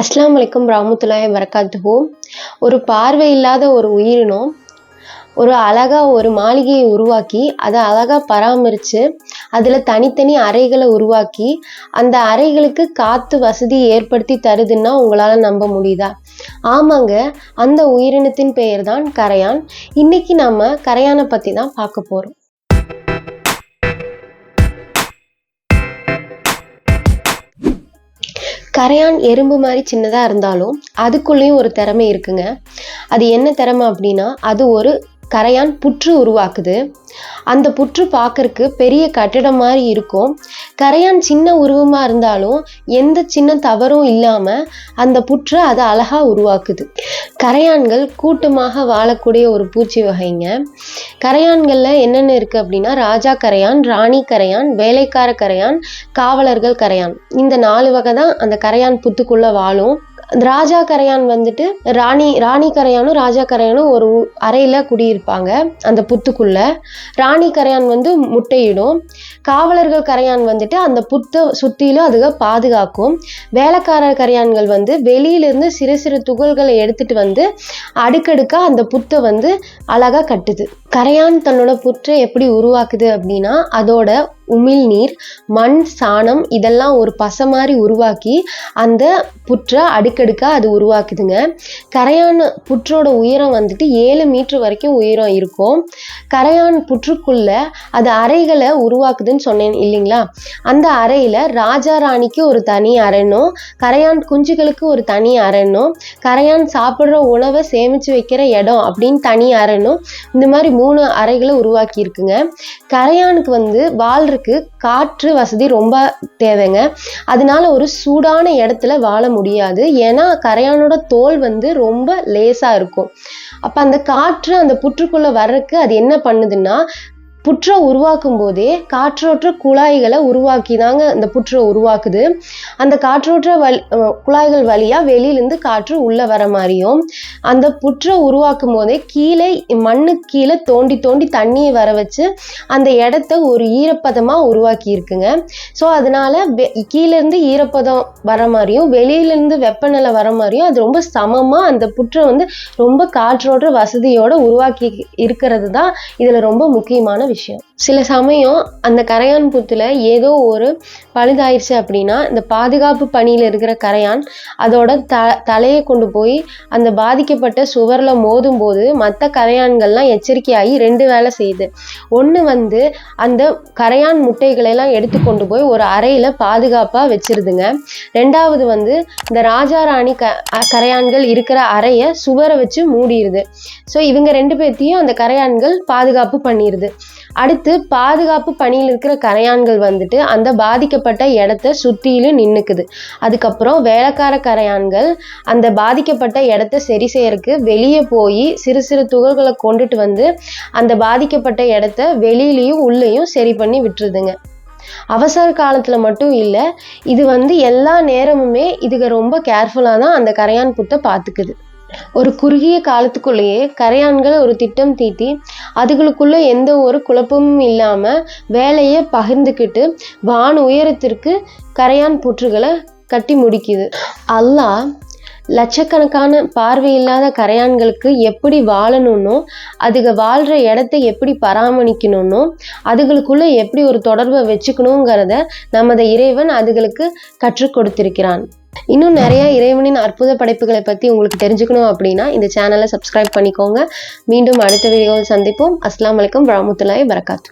அஸ்லாம் வலைக்கம் ராமத்துலாய் வரகாத்துஹோ ஒரு பார்வை இல்லாத ஒரு உயிரினம் ஒரு அழகா ஒரு மாளிகையை உருவாக்கி அதை அழகாக பராமரித்து அதில் தனித்தனி அறைகளை உருவாக்கி அந்த அறைகளுக்கு காற்று வசதி ஏற்படுத்தி தருதுன்னா உங்களால் நம்ப முடியுதா? ஆமாங்க அந்த உயிரினத்தின் பெயர் தான் கரையான். இன்னைக்கு நம்ம கரையானை பற்றி தான் பார்க்க போகிறோம் கரையான் எறும்பு மாதிரி சின்னதாக இருந்தாலும் அதுக்குள்ளேயும் ஒரு திறமை இருக்குங்க. அது என்ன திறமை அப்படின்னா அது ஒரு கரையான் புற்று உருவாக்குது. அந்த புற்று பார்க்கறக்கு பெரிய கட்டிடம் மாதிரி இருக்கும். கரையான் சின்ன உருவமாக இருந்தாலும் எந்த சின்ன தவறும் இல்லாமல் அந்த புற்று அதை அழகாக உருவாக்குது. கரையான்கள் கூட்டமாக வாழக்கூடிய ஒரு பூச்சி வகைங்க. கரையான்களில் என்னென்ன இருக்குது அப்படின்னா ராஜா கரையான் ராணி கரையான் வேலைக்கார கரையான் காவலர்கள் கரையான். இந்த நாலு வகை தான் அந்த கரையான் புத்துக்குள்ளே வாழும். ராஜா கரையான் வந்துட்டு ராணி ராணி கரையானும் ராஜா கரையானும் ஒரு அறையில் குடியிருப்பாங்க அந்த புத்துக்குள்ள. ராணி கரையான் வந்து முட்டையிடும். காவலர்கள் கரையான் வந்துட்டு அந்த புத்தை சுற்றிலும் அதுக பாதுகாக்கும். வேலைக்காரர் கரையான்கள் வந்து வெளியிலிருந்து சிறு சிறு துகள்களை எடுத்துட்டு வந்து அடுக்கடுக்காக அந்த புத்தை வந்து அழகாக கட்டுது. கரையான் தன்னோட புற்றை எப்படி உருவாக்குது அப்படின்னா அதோட உமிழ்நீர் மண் சாணம் இதெல்லாம் ஒரு பசை மாதிரி உருவாக்கி அந்த புற்றை அடுக்கடுக்காக அது உருவாக்குதுங்க. கரையான் புற்றோட உயரம் வந்துட்டு ஏழு மீட்டர் வரைக்கும் உயரம் இருக்கும். கரையான் புற்றுக்குள்ள அது அறைகளை உருவாக்குதுன்னு சொன்னேன் இல்லைங்களா? அந்த அறையில் ராஜா ராணிக்கு ஒரு தனி அறைனும் கரையான் குஞ்சுகளுக்கு ஒரு தனி அறைனும் கரையான் சாப்பிட்ற உணவை சேமித்து வைக்கிற இடம் அப்படின்னு தனி அறைனும் இந்த மாதிரி மூணு அறைகளை உருவாக்கி இருக்குங்க கரையானுக்கு வந்து வாழ்றதுக்கு காற்று வசதி ரொம்ப தேவைங்க. அதனால ஒரு சூடான இடத்துல வாழ முடியாது. ஏன்னா கரையானோட தோல் வந்து ரொம்ப லேசாக இருக்கும். அப்போ அந்த காற்று அந்த புற்றுக்குள்ளே வர்றதுக்கு அது என்ன பண்ணுதுன்னா புற்றை உருவாக்கும் போதே காற்றோற்ற குழாய்களை உருவாக்கி தாங்க அந்த புற்றை உருவாக்குது. அந்த காற்றோற்ற வழி குழாய்கள் வழியாக வெளியிலேருந்து காற்று உள்ளே வர மாதிரியும் அந்த புற்றை உருவாக்கும் போதே கீழே மண்ணு கீழே தோண்டி தோண்டி தண்ணியை வர வச்சு அந்த இடத்த ஒரு ஈரப்பதமாக உருவாக்கி இருக்குங்க ஸோ அதனால வெ கீழேருந்து ஈரப்பதம் வர மாதிரியும் வெளியிலேருந்து வெப்பநிலை வர மாதிரியும் அது ரொம்ப சமமாக அந்த புற்றை வந்து ரொம்ப காற்றோற்ற வசதியோடு உருவாக்கி இருக்கிறது தான் இதில் ரொம்ப முக்கியமான விஷயம் சில சமயம் அந்த கரையான் புத்துல ஏதோ ஒரு பழுதாயிருச்சு அப்படின்னா இந்த பாதுகாப்பு பணியில் இருக்கிற கரையான் அதோட த தலையை கொண்டு போய் அந்த பாதிக்கப்பட்ட சுவரில் மோதும் போது மற்ற கரையான்கள்லாம் எச்சரிக்கையாகி ரெண்டு வேலை செய்யுது. ஒன்று வந்து அந்த கரையான் முட்டைகளெல்லாம் எடுத்து கொண்டு போய் ஒரு அறையில் பாதுகாப்பாக வச்சிருதுங்க. ரெண்டாவது வந்து இந்த ராஜா ராணி க கரையான்கள் இருக்கிற அறையை சுவரை வச்சு மூடிடுது ஸோ இவங்க ரெண்டு பேர்த்தையும் அந்த கரையான்கள் பாதுகாப்பு பண்ணிடுது அடுத்து பாதுகாப்பு பணியில் இருக்கிற கரையான்கள் வந்துட்டு அந்த பாதிக்கப்பட்ட இடத்த சுற்றிலும் நின்றுக்குது அதுக்கப்புறம் வேலைக்கார கரையான்கள் அந்த பாதிக்கப்பட்ட இடத்த சரி செய்யறதுக்கு வெளியே போய் சிறு சிறு துகள்களை கொண்டுட்டு வந்து அந்த பாதிக்கப்பட்ட இடத்த வெளியிலையும் உள்ளேயும் சரி பண்ணி விட்டுருதுங்க. அவசர காலத்தில் மட்டும் இல்லை இது வந்து எல்லா நேரமுமே இதுக்கு ரொம்ப கேர்ஃபுல்லாக தான் அந்த கரையான் புத்தை பார்த்துக்குது. ஒரு குறுகிய காலத்துக்குள்ளேயே கரையான்கள் ஒரு திட்டம் தீட்டி அதுகளுக்குள்ள எந்த ஒரு குழப்பமும் இல்லாமல் வேலையை பகிர்ந்துக்கிட்டு வான் உயரத்திற்கு கரையான் புற்றுகளை கட்டி முடிக்குது. அல்லாஹ் லட்சக்கணக்கான பார்வையில்லாத கரையான்களுக்கு எப்படி வாழணும்னோ அதுக வாழ்கிற இடத்த எப்படி பராமரிக்கணும்னோ அதுகளுக்குள்ள எப்படி ஒரு தொடர்பை வச்சுக்கணுங்கிறத நமது இறைவன் அதுகளுக்கு கற்றுக் கொடுத்திருக்கிறான். இன்னும் நிறைய இறைவனின் அற்புத படைப்புகளை பற்றி உங்களுக்கு தெரிஞ்சுக்கணும் அப்படின்னா இந்த சேனலை சப்ஸ்கிரைப் பண்ணிக்கோங்க. மீண்டும் அடுத்த வீடியோவில் சந்திப்போம். அஸ்லாம் வலைக்கம் வரமத்துல்லாய் வரகாத்து